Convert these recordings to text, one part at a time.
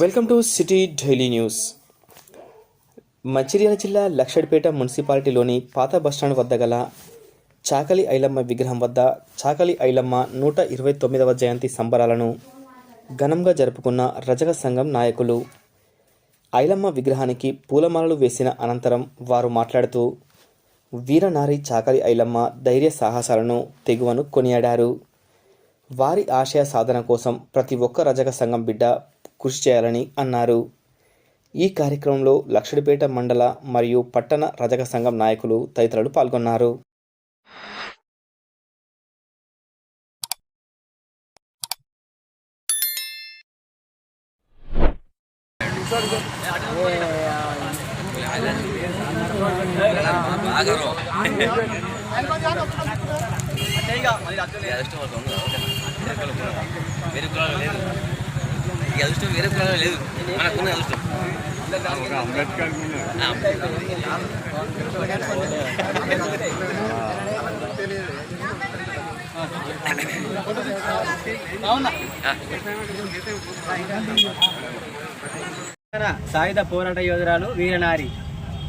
Welcome to city daily news. Mancherial జిల్లా లక్షడిపేట మున్సిపాలిటీలోని పాత bus stand వద్ద గల చాకలి ఐలమ్మ విగ్రహం వద్ద చాకలి ఐలమ్మ నూట ఇరవై తొమ్మిదవ జయంతి సంబరాలను ఘనంగా జరుపుకున్న రజక సంఘం నాయకులు. ఐలమ్మ విగ్రహానికి పూలమాలలు వేసిన అనంతరం వారు మాట్లాడుతూ వీరనారి చాకలి ఐలమ్మ ధైర్య సాహసాలను తెగువను కొనియాడారు. వారి ఆశయ సాధన కోసం ప్రతి ఒక్క రజక సంఘం బిడ్డ కృషి చేయాలని అన్నారు. ఈ కార్యక్రమంలో లక్షడిపేట మండల మరియు పట్టణ రజక సంఘం నాయకులు తదితరులు పాల్గొన్నారు. అదృష్టం ఒక ఉంది వేరే కులాలు లేదు ఈ అదృష్టం వేరే కులాలు లేదు. మనకున్న అదృష్టం. సాయుధ పోరాట యోధురాలు వీరనారి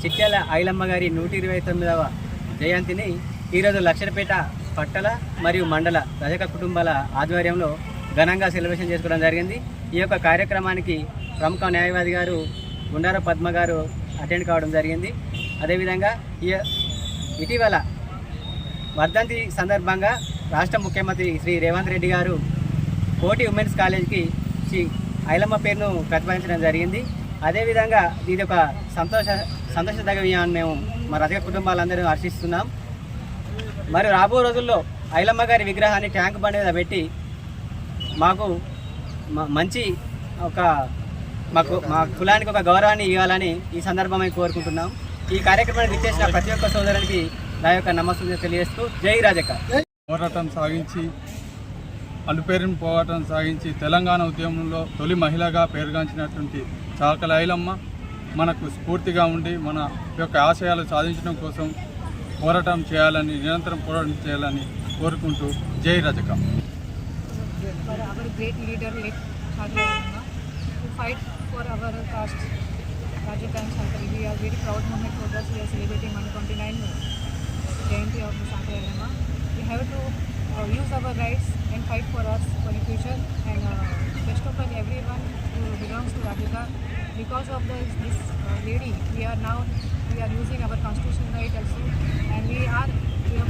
చిట్యాల ఐలమ్మ గారి నూట ఇరవై తొమ్మిదవ జయంతిని ఈరోజు లక్షలపేట పట్టల మరియు మండల రజక కుటుంబాల ఆధ్వర్యంలో ఘనంగా సెలబ్రేషన్ చేసుకోవడం జరిగింది. ఈ యొక్క కార్యక్రమానికి ప్రముఖ న్యాయవాది గారు గుండార పద్మ గారు అటెండ్ కావడం జరిగింది. అదేవిధంగా ఈ ఇటీవల వర్ధంతి సందర్భంగా రాష్ట్ర ముఖ్యమంత్రి శ్రీ రేవంత్ రెడ్డి గారు కోటి ఉమెన్స్ కాలేజ్కి శ్రీ ఐలమ్మ పేరును ప్రతిపాదించడం జరిగింది. అదేవిధంగా ఇది ఒక సంతోష సంతోషదగ విషయాన్ని మేము మా రజక కుటుంబాలందరూ హర్షిస్తున్నాం మరి రాబో రోజుల్లో ఐలమ్మ గారి విగ్రహాన్ని ట్యాంక్ బండి మీద పెట్టి మాకు మంచి ఒక మాకు మా కులానికి ఒక గౌరవాన్ని ఇవ్వాలని ఈ సందర్భమై కోరుకుంటున్నాం. ఈ కార్యక్రమాన్ని ఇచ్చేసిన ప్రతి ఒక్క సోదరునికి నా యొక్క నమస్తే తెలియజేస్తూ జై రాజక్క పోరాటం సాగించి అలుపేరుని పోరాటం సాగించి తెలంగాణ ఉద్యమంలో తొలి మహిళగా పేరుగాంచినటువంటి చాకల మనకు స్ఫూర్తిగా ఉండి మన యొక్క ఆశయాలు సాధించడం కోసం పోరాటం చేయాలని నిరంతరం పోరాటం చేయాలని కోరుకుంటూ జై రజక for our great leader, Chakra Rama, to fight for our caste, Rajaka and Chakri. We are very proud moment for us. We are celebrating 129 Jayanti of Rama. We have to uh, use our rights and fight for us for the future. And uh, best of all, everyone who belongs to Rajaka, because of the, this uh, lady, we are now we are using our constitutional right also, and we are in a